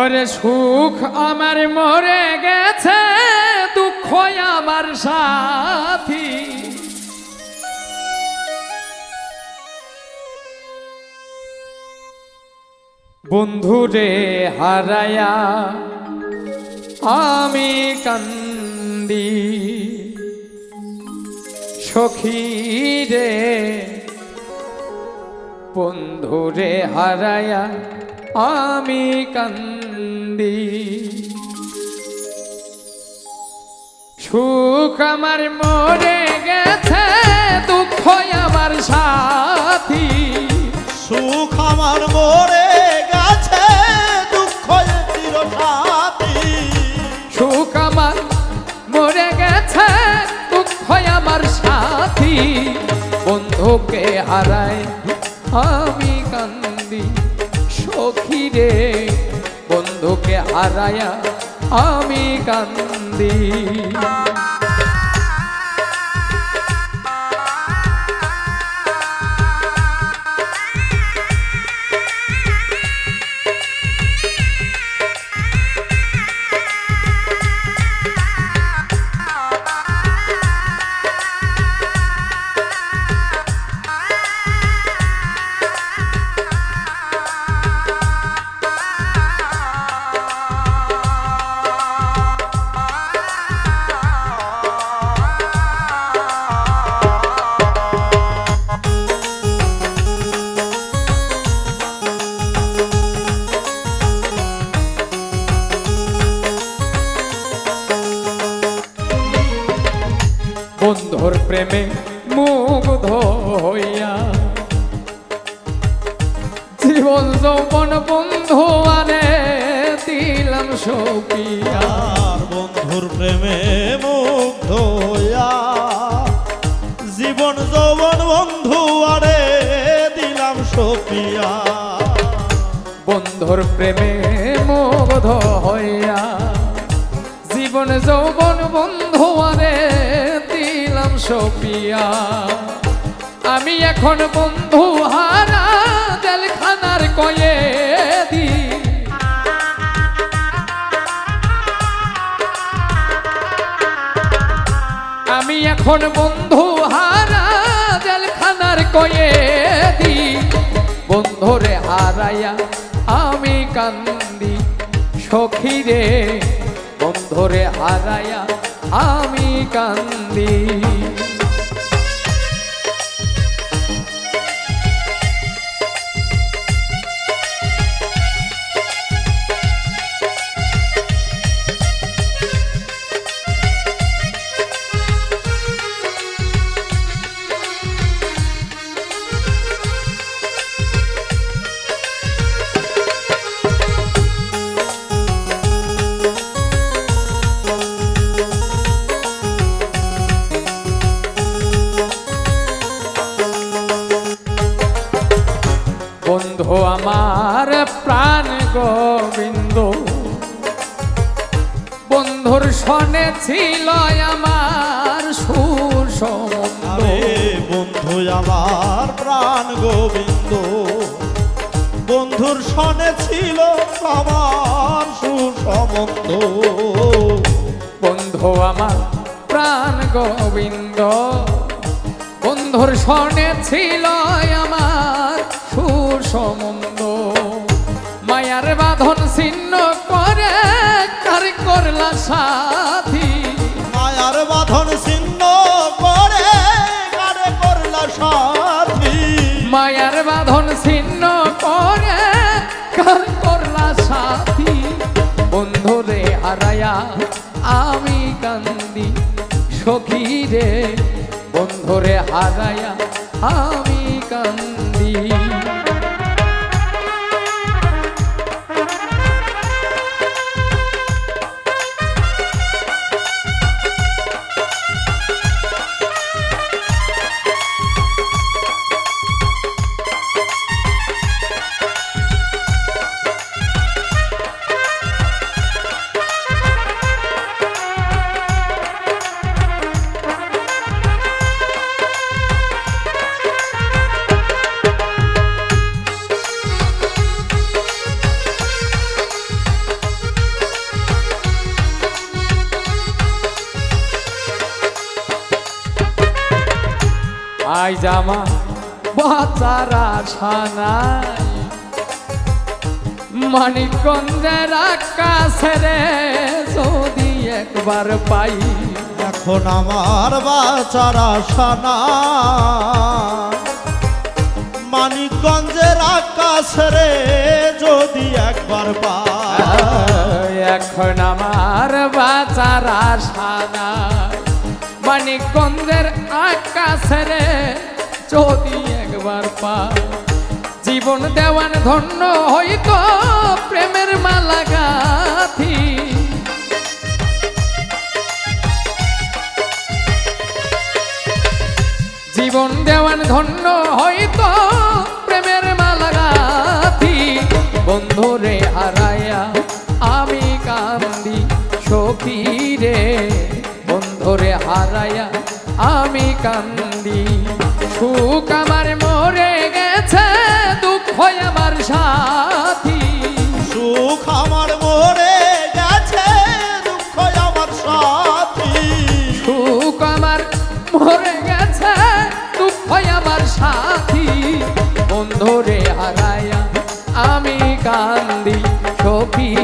ওরে সুখ আমার মরে গেছে, দুঃখ আমার সাথী। বন্ধুরে হারায়া, আমি কান্দি। সখী রে বন্ধুরে হারায়া আমি কান্দি। সুখ আমার মরে গেছে দুঃখ আমার সাথী। সুখ আমার মরে গেছে দুঃখ সাথী সুখ আমার মরে গেছে দুঃখ আমার সাথী। বন্ধুকে হারায় আমি কান্দি। সখী বন্ধুকে হারায়া আমি কান্দি। বন্ধুর প্রেমে মুগ্ধ হইয়া। জীবন যৌবন বন্ধু আনে দিলাম সপিয়া। আর বন্ধুর প্রেমে মুগ্ধ হইয়া। জীবন যৌবন বন্ধু আরে দিলাম সপিয়া। বন্ধুর প্রেমে মুগ্ধ হইয়া। জীবন যৌবন বন্ধু আনে দিলাম আমি এখন বন্ধু হারা জেলখানার কয়ে কয়েদি। আমি এখন বন্ধু হারা জেলখানার কয়ে কয়েদি। বন্ধুরে হারাইয়া আমি কান্দি সখী রে বন্ধুরে হারাইয়া আমি কান্দি। বন্ধু আমার প্রাণ গোবিন্দ। বন্ধুর সনে ছিল আমার সুর বন্ধু আমার প্রাণ গোবিন্দ বন্ধুর সনে ছিল আমার সুসম্বন্ধ। বন্ধু আমার প্রাণ গোবিন্দ বন্ধুর সনে ছিল আমার সম্বন্ধ মায়ার বাঁধন ছিন্ন করে কার করলা সাথী? মায়ার বাঁধন ছিন্ন করে কারে করলা সাথী? মায়ার বাঁধন ছিন্ন করে কার করলা সাথী? বন্ধুরে হারায়া আমি কান্দি সখী রে বন্ধুরে হারায়া আমি কান্দি। আই জামা বাঁচার আশা নাই মানিকগঞ্জের আকাশে রে যদি একবার পাই। এখন আমার বাঁচার আশা নাই মানিকগঞ্জের আকাশ রে যদি একবার পাই। এখন আমার বাঁচার আশা নাই মানিকগঞ্জের আকাশে রে, যদি একবার পা। জীবন দেওয়ান ধন্য হইতো প্রেমের মালা গাথি জীবন দেওয়ান ধন্য হইতো প্রেমের মালা গাথি বন্ধুরে হারাইয়া আমি কান্দি সখী রে। বন্ধুরে হারাইয়া আমি কান্দি। সুখ আমার মরে গেছে দুঃখ আমার সাথী। সুখ আমার মরে গেছে দুঃখ আমার সাথী। সুখ আমার মরে গেছে দুঃখ আমার সাথী। বন্ধুরে হারাইয়া আমি কান্দি সখী